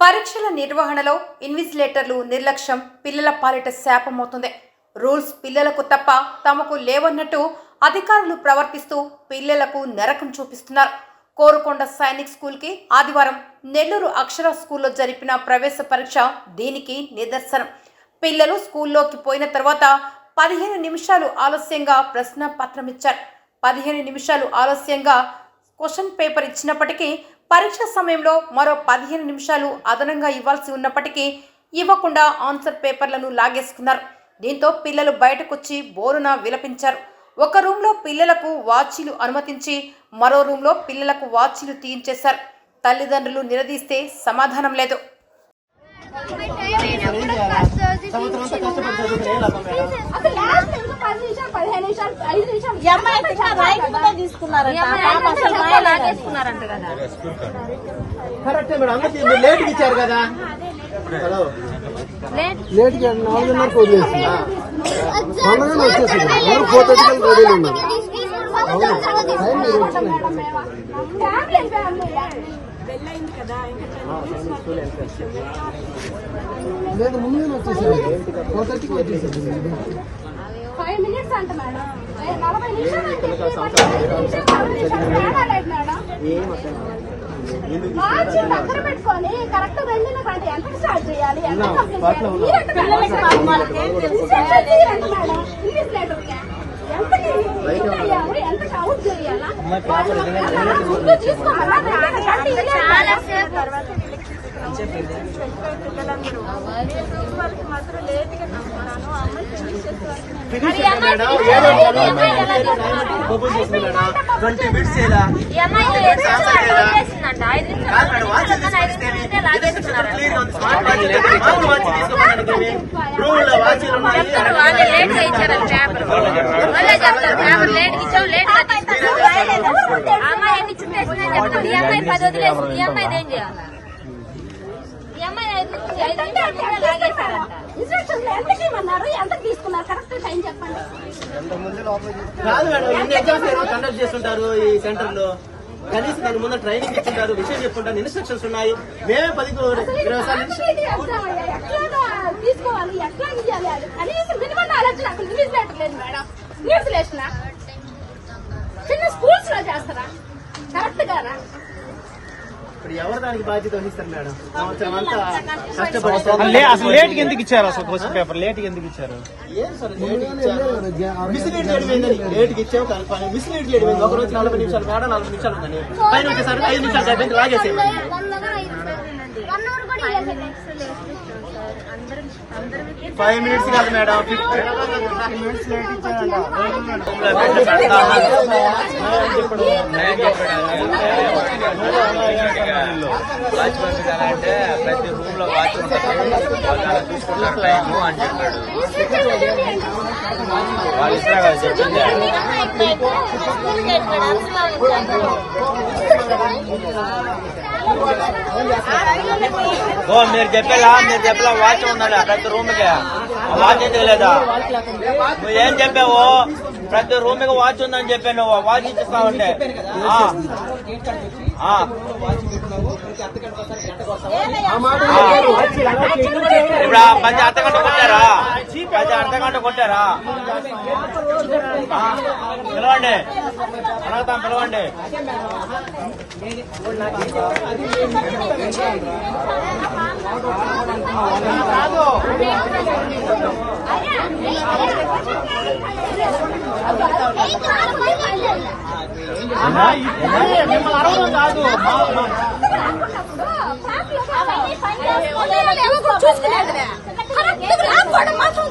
పరీక్షల నిర్వహణలో ఇన్విజిలేటర్లు నిర్లక్ష్యం పిల్లల పాలిట శాపమవుతుంది. రూల్స్ పిల్లలకు తప్ప తమకు లేవన్నట్టు అధికారులు ప్రవర్తిస్తూ పిల్లలకు నరకం చూపిస్తున్నారు. కోరుకొండ సైనిక్ స్కూల్కి ఆదివారం నెల్లూరు అక్షర స్కూల్లో జరిపిన ప్రవేశ పరీక్ష దీనికి నిదర్శనం. పిల్లలు స్కూల్లోకి పోయిన తర్వాత పదిహేను నిమిషాలు ఆలస్యంగా ప్రశ్న పత్రం ఇచ్చారు. పదిహేను నిమిషాలు ఆలస్యంగా క్వశ్చన్ పేపర్ ఇచ్చినప్పటికీ పరీక్ష సమయంలో మరో పదిహేను నిమిషాలు అదనంగా ఇవ్వాల్సి ఉన్నప్పటికీ ఇవ్వకుండా ఆన్సర్ పేపర్లను లాగేసుకున్నారు దీంతో పిల్లలు బయటకొచ్చి బోరున విలపించారు ఒక రూమ్లో పిల్లలకు వాచీలు అనుమతించి మరో రూమ్లో పిల్లలకు వాచీలు తీయించేశారు తల్లిదండ్రులు నిలదీస్తే సమాధానం లేదు సంవత్సరం అంతా కష్టపడి చదువుకుని ఏ లాభం మేడం అసలు లాస్ట్ ఇంకా పది నిమిషాలు పదిహేను నిమిషాలు ఐదు నిమిషాలు. ఈ అమ్మాయి అయితే ఇంకా రాయకుండా తీసుకున్నారంట. పాప అసలు రాయలేదంట. కరెక్టే మేడం అందరికి మీరు లేట్కి ఇచ్చారు కదా? హలో. లేట్గా నాలుగున్నరకు వదిలేసి తొందరగానే వచ్చేసింది అందరూ ఫోర్ థర్టీకి రెడీలో ఉన్నారు టైం మీరు వచ్చినాయి ఫ్యామిలీ ఫ్యామిలీ లేదు ముందుగానే వచ్చేసింది ఫోర్ థర్టీకి వచ్చేసింది ఫైవ్ మినిట్స్ అంట మేడం. నలభై నిమిషాలు అంటే దగ్గర పెట్టుకొని కరెక్ట్ వెళ్ళిన కంటే ఎంత స్టార్ట్ చేయాలి? ఎంత కంప్లీట్ చేయాలి? ఎంత ముందు చాలా ఏదో ఒక బొబ్బు చేసింది మేడం ట్వంటీ మినిట్స్ ఇలా కాదు మేడం వాచ్ తీసుకొస్తేనే ఇదే సిస్టమ్ క్లియర్గా ఉంది. స్మార్ట్ వాచ్ లేదు మామూలు వాచ్ తీసుకోమని రూమ్లో వాచీలు ఉన్నాయి ఇన్స్ట్రక్షన్ ఎంతకి ఇవ్వమన్నారు ఎంతకి తీసుకున్నారు కరెక్ట్ టైం చెప్పండి కాదు మేడం ఎన్ని ఎగ్జామ్స్ ఏమో కండక్ట్ చేస్తుంటారు ఈ సెంటర్లో కనీసం దాని ముందు ట్రైనింగ్ ఇచ్చింటారు విషయం చెప్పుంటారు ఇన్స్ట్రక్షన్స్ ఉన్నాయి. మేమే పదికి ఇరవై సార్లు అసలు ఇది ఎగ్జామ్ అయ్యా. ఎట్లాగా తీసుకోవాలి? ఎట్లా ఇవ్వాలి అది? కనీసం మినిమం నాలెడ్జ్ నాకు న్యూస్ లెటర్ లేదు మేడం. న్యూస్ లేసిన? చిన్న స్కూల్స్లో చేస్తారా? కరెక్ట్ గానా ఇప్పుడు ఎవరు దానికి బాధ్యత వహిస్తారు మేడం? సంవత్సరం అంతా కష్టపడి అసలు లేట్ ఎందుకు ఇచ్చారు అసలు క్వశ్చన్ పేపర్? లేట్ ఎందుకు ఇచ్చారు? ఏం సార్ మిస్లీడ్ చేయడం లేట్కి ఇచ్చావు కానీ మిస్లీడ్ చేయడం? ఒక రోజు నలభై నిమిషాలు మేడం నలభై నిమిషాలు ఉందని పైన వచ్చేసరికి ఐదు నిమిషాలు అయిపోయింది లాగేసేయండి. ఫైవ్ మినిట్స్ కాదు madam fifty minutes late watch పంపించాలంటే ప్రతి రూమ్లో వాచ్ ఉంటుంది వాళ్ళు అలా తీసుకుంటారు టైము అని చెప్పాడు వాళ్ళు ఇస్తారా కదా చెప్పింది ఓ మీరు చెప్పేలా మీరు చెప్పేలా వాచ్ ఉందా ప్రతి రూమ్కి వాచ్ ఎందుకు లేదా నువ్వు ఏం చెప్పావు? ప్రతి రూమ్కి వాచ్ ఉందని చెప్పాను నువ్వు వాచ్ ఇచ్చిస్తావంటే. ఆ. ఇప్పుడు పది కొట్టారా? పది అర్ధగంట కొట్టారా? పిలవండి అడగతాం పిలవండి మిమ్మల్ని అరవడం కాదు తెలుసు కరెక్ట్ మాత్రం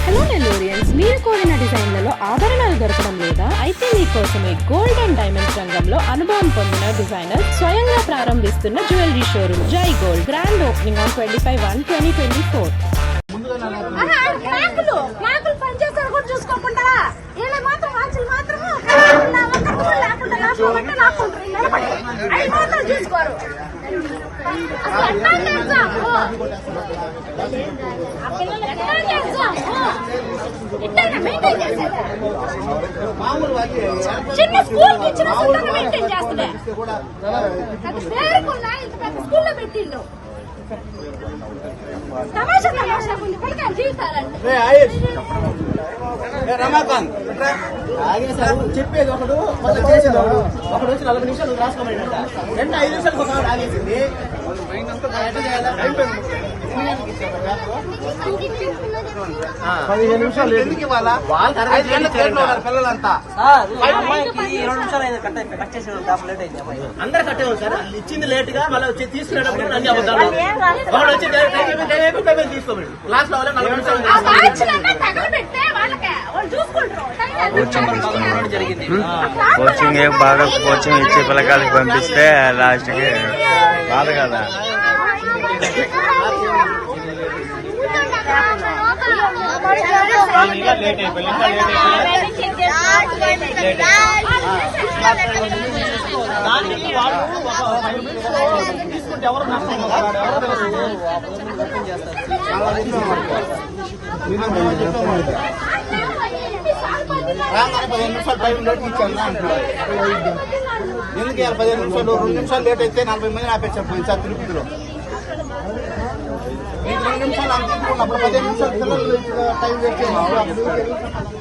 హలో నెల్లూరియన్స్ మీరు కోరిన డిజైన్లలో ఆభరణాలు దొరకడం లేదా అయితే మీకోసమే గోల్డ్ అండ్ డైమండ్స్ రంగంలో అనుభవం పొందిన డిజైనర్ స్వయంగా ప్రారంభిస్తున్న jewellery showroom Jai gold grand opening on twenty five one twenty twenty four exam ఎట్లాంటి ఎగ్జామ్ చిన్న ఇచ్చిన మెయింటైన్ చేస్తుండే అది పేరుకున్నా ఇంత పెద్ద స్కూల్లో పెట్టిండు తమాషా తమాషా జీవితాలంటే రమాకాంత్. చెప్పేది ఒకడు చేసేది ఒకడు. ఒకడు వచ్చి నలభై నిమిషాలు రాసుకోమన్నాడంట. రెండు ఐదు నిమిషాలకు ఒకసారి ఆగేసింది. పదిహేను నిమిషాలు. ఎందుకు ఇవ్వాలా? పిల్లలంతా. అందరు కట్టేవాళ్ళు సార్. వాళ్ళు ఇచ్చింది లేట్గా మళ్ళీ వచ్చి తీసుకునేటప్పుడు అన్ని అబద్ధాలు. వాడు వచ్చి తీసుకోమని క్లాస్లో వాళ్ళే నలభై నిమిషాలు ఆ బాధ్యతలన్నీ తగలబెట్టే వాళ్ళకే వాళ్ళు చూసుకుంటారు కోచింగ్ బాగా కోచింగ్ ఇచ్చి పిల్లకాయలకి పంపిస్తే లాస్ట్కి బాధ కదా తీసుకుంటే ఎవరు నష్టం కదా? రాగానే పదిహేను నిమిషాలు టైం లేట్ ఇచ్చాను అంటున్నారు ఎందుకు ఇవాళ పదిహేను నిమిషాలు? రెండు నిమిషాలు లేట్ అయితే నలభై మంది ఆపేశారు పోయింది సార్ తిరుపతిలో రెండు నిమిషాలు అంత పదిహేను నిమిషాలు పిల్లలు టైం వేస్ట్ చేయాలి